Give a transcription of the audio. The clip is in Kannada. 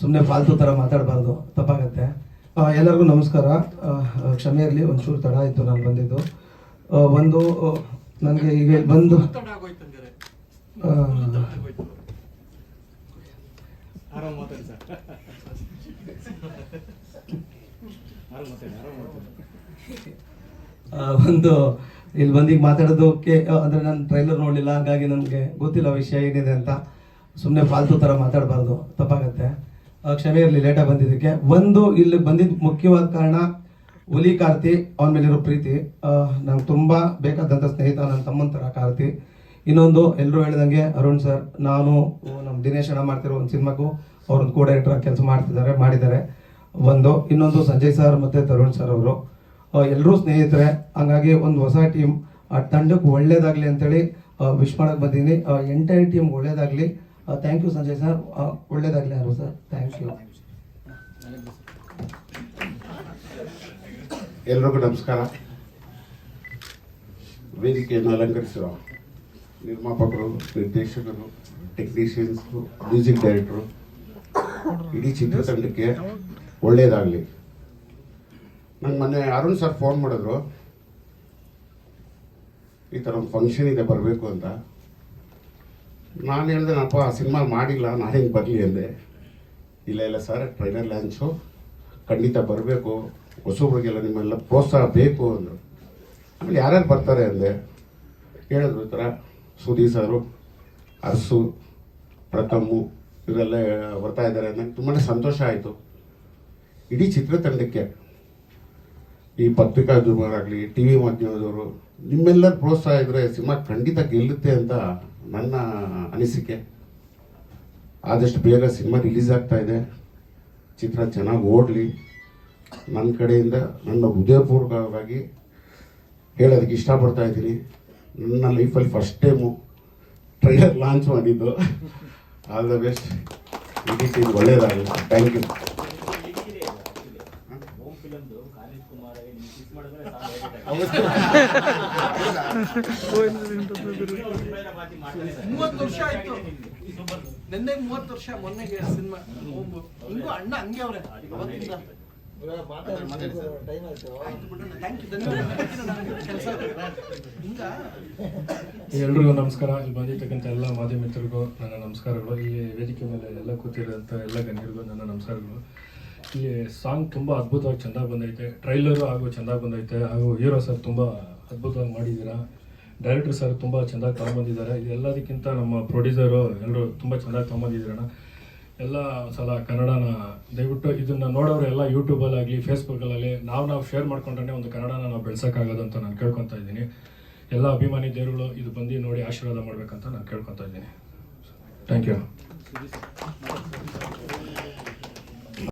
ಸುಮ್ಮನೆ ಫಾಲ್ತು ಥರ ಮಾತಾಡಬಾರ್ದು ತಪ್ಪಾಗತ್ತೆ. ಎಲ್ಲರಿಗೂ ನಮಸ್ಕಾರ. ಕ್ಷಮೆ ಇರಲಿ ಒಂಚೂರು ತಡ ಆಯಿತು ನಾನು ಬಂದಿದ್ದು. ಒಂದು ನನಗೆ ಈಗ ಬಂದು ಒಂದು ಇಲ್ಲಿ ಬಂದು ಈಗ ಮಾತಾಡೋದಕ್ಕೆ ಅಂದರೆ ನಾನು ಟ್ರೈಲರ್ ನೋಡಲಿಲ್ಲ ಹಾಗಾಗಿ ನನಗೆ ಗೊತ್ತಿಲ್ಲ ವಿಷಯ ಏನಿದೆ ಅಂತ. ಸುಮ್ಮನೆ ಫಾಲ್ತು ಥರ ಮಾತಾಡಬಾರ್ದು ತಪ್ಪಾಗತ್ತೆ. ಕ್ಷಮೆ ಇರಲಿ ಲೇಟಾಗಿ ಬಂದಿದ್ದಕ್ಕೆ. ಒಂದು ಇಲ್ಲಿ ಬಂದಿದ್ದ ಮುಖ್ಯವಾದ ಕಾರಣ ಹುಲಿ ಕಾರ್ತಿ, ಅವನ ಮೇಲಿರೋ ಪ್ರೀತಿ. ನಂಗೆ ತುಂಬ ಬೇಕಾದಂಥ ಸ್ನೇಹಿತ ನನ್ನ ತಮ್ಮನ ಕಾರ್ತಿ. ಇನ್ನೊಂದು ಎಲ್ಲರೂ ಹೇಳಿದಂಗೆ ಅರುಣ್ ಸರ್, ನಾನು ನಮ್ಮ ದಿನೇಶ್ ಅಣ್ಣ ಮಾಡ್ತಿರೋ ಒಂದು ಸಿನಿಮಾಗೂ ಅವ್ರೊಂದು ಕೋ ಡೈರೆಕ್ಟರ್ ಕೆಲಸ ಮಾಡ್ತಿದ್ದಾರೆ, ಮಾಡಿದ್ದಾರೆ. ಒಂದು, ಇನ್ನೊಂದು ಸಂಜಯ್ ಸರ್ ಮತ್ತು ತರುಣ್ ಸರ್ ಅವರು. ಎಲ್ಲರೂ ಸ್ನೇಹಿತರೆ, ಹಂಗಾಗಿ ಒಂದು ಹೊಸ ಟೀಮ್. ಆ, ತಂಡಕ್ಕೆ ಒಳ್ಳೇದಾಗಲಿ ಅಂತೇಳಿ ವಿಶ್ ಮಾಡೋಕ್ಕೆ ಬಂದಿದ್ದೀನಿ ಎಂಟೈರ್ ಟೀಮ್ ಒಳ್ಳೇದಾಗಲಿ. ಥ್ಯಾಂಕ್ ಯು ಸಂಜಯ್ ಸರ್ ಒಳ್ಳೇದಾಗಲಿ ಯಾರು ಸರ್ ಥ್ಯಾಂಕ್ ಯು ಎಲ್ರಿಗೂ ನಮಸ್ಕಾರ. ವೇದಿಕೆಯನ್ನು ಅಲಂಕರಿಸಿರೋ ನಿರ್ಮಾಪಕರು, ನಿರ್ದೇಶಕರು ಟೆಕ್ನಿಷಿಯನ್ಸು ಮ್ಯೂಸಿಕ್ ಡೈರೆಕ್ಟ್ರು ಇಡೀ ಚಿತ್ರತಂಡಕ್ಕೆ ಒಳ್ಳೆಯದಾಗಲಿ ನನ್ನ ಮೊನ್ನೆ ಅರುಣ್ ಸರ್ ಫೋನ್ ಮಾಡಿದ್ರು. ಈ ಥರ ಒಂದು ಫಂಕ್ಷನ್ ಇದೆ, ಬರಬೇಕು ಅಂತ. ನಾನು ಹೇಳಿದೆ ನಪ್ಪ ಆ ಸಿನಿಮಾ ಮಾಡಿಲ್ಲ, ನಾನು ಹೆಂಗೆ ಬರಲಿ? ಅಂದೆ. ಇಲ್ಲ ಇಲ್ಲ ಸರ್ ಟ್ರೈನರ್ ಲ್ಯಾಂಚು ಖಂಡಿತ ಬರಬೇಕು. ಹೊಸಬ್ರಿಗೆಲ್ಲ ನಿಮ್ಮೆಲ್ಲ ಪ್ರೋತ್ಸಾಹ ಬೇಕು ಅಂದರು. ಆಮೇಲೆ ಯಾರ್ಯಾರು ಬರ್ತಾರೆ ಅಂದೆ, ಹೇಳಿದ್ರು ಥರ ಸುದೀ ಸರು, ಅರಸು, ಪ್ರಥಮು, ಇವರೆಲ್ಲ ಬರ್ತಾ ಇದ್ದಾರೆ ನನಗೆ ತುಂಬಾ ಸಂತೋಷ ಆಯಿತು. ಇಡೀ ಚಿತ್ರತಂಡಕ್ಕೆ ಈ ಪತ್ರಿಕಾದವರಾಗಲಿ ಟಿ ವಿ ಮಾಧ್ಯಮದವರು, ನಿಮ್ಮೆಲ್ಲರ ಪ್ರೋತ್ಸಾಹ ಇದ್ದರೆ ಸಿನಿಮಾ ಖಂಡಿತ ಗೆಲ್ಲುತ್ತೆ ಅಂತ ನನ್ನ ಅನಿಸಿಕೆ, ಆದಷ್ಟು ಬೇಗ ಸಿನಿಮಾ ರಿಲೀಸ್ ಆಗ್ತಾ ಇದೆ. ಚಿತ್ರ ಚೆನ್ನಾಗಿ ಓಡಲಿ. ನನ್ನ ಕಡೆಯಿಂದ, ನನ್ನ ಹೃದಯಪೂರ್ವಕವಾಗಿ ಹೇಳೋದಕ್ಕೆ ಇಷ್ಟಪಡ್ತಾ ಇದ್ದೀನಿ. ನನ್ನ ಲೈಫಲ್ಲಿ ಫಸ್ಟ್ ಟೈಮು ಟ್ರೈಲರ್ ಲಾಂಚ್ ಮಾಡಿದ್ದು. ಆಲ್ ದ ಬೆಸ್ಟ್ ಇಡೀ ಟೀಮ್ ಒಳ್ಳೇದಾಗಲಿ. ಥ್ಯಾಂಕ್ ಯು ಮೂವತ್ತು ವರ್ಷ ಆಯ್ತು. ನಿನ್ನೆ ಮೂವತ್ತು ವರ್ಷ ಮೊನ್ನೆಗೆ ಸಿನಿಮಾ. ಹಿಂಗೂ ಅಣ್ಣ ಹಂಗೆ ಅವ್ರೆ. ಅವತ್ತಿಂದ ಎಲ್ರಿಗೂ ನಮಸ್ಕಾರ. ಇಲ್ಲಿ ಬಂದಿರ್ತಕ್ಕಂಥ ಎಲ್ಲ ಮಾಧ್ಯಮ ಮಿತ್ರರಿಗೂ ನನ್ನ ನಮಸ್ಕಾರಗಳು. ಇಲ್ಲಿ ವೇದಿಕೆ ಮೇಲೆ ಎಲ್ಲ ಕೂತಿರೋಂಥ ಎಲ್ಲ ಗಣ್ಯರಿಗೂ ನನ್ನ ನಮಸ್ಕಾರಗಳು. ಇಲ್ಲಿ ಸಾಂಗ್ ತುಂಬ ಅದ್ಭುತವಾಗಿ ಚೆಂದಾಗಿ ಬಂದೈತೆ. ಟ್ರೈಲರು ಹಾಗೂ ಚೆಂದಾಗಿ ಬಂದೈತೆ. ಹಾಗೂ ಹೀರೋ ಸರ್ ತುಂಬ ಅದ್ಭುತವಾಗಿ ಮಾಡಿದ್ದೀರಾ ಡೈರೆಕ್ಟರ್ ಸರ್ ತುಂಬ ಚೆಂದಾಗಿ ತೊಗೊಂಬಂದಿದ್ದಾರೆ ಇದೆಲ್ಲದಕ್ಕಿಂತ ನಮ್ಮ ಪ್ರೊಡ್ಯೂಸರು ಎಲ್ಲರೂ ತುಂಬ ಚೆನ್ನಾಗಿ ತೊಗೊಂಬಂದಿದ್ದೀರಣ್ಣ ಎಲ್ಲ ಸಲ ಕನ್ನಡನ ದಯವಿಟ್ಟು ಇದನ್ನು ನೋಡೋರು ಎಲ್ಲ ಯೂಟ್ಯೂಬಲ್ಲಾಗಲಿ ಫೇಸ್ಬುಕ್ಗಳಲ್ಲಿ ನಾವು ನಾವು ಶೇರ್ ಮಾಡ್ಕೊಂಡ್ರೆ ಒಂದು ಕನ್ನಡನ ನಾವು ಬೆಳೆಸೋಕ್ಕಾಗೋದು ಅಂತ ನಾನು ಕೇಳ್ಕೊತಾ ಇದ್ದೀನಿ. ಎಲ್ಲ ಅಭಿಮಾನಿ ದೇವರುಗಳು ಇದು ಬಂದು ನೋಡಿ ಆಶೀರ್ವಾದ ಮಾಡಬೇಕಂತ ನಾನು ಕೇಳ್ಕೊತಾ ಇದ್ದೀನಿ. Thank you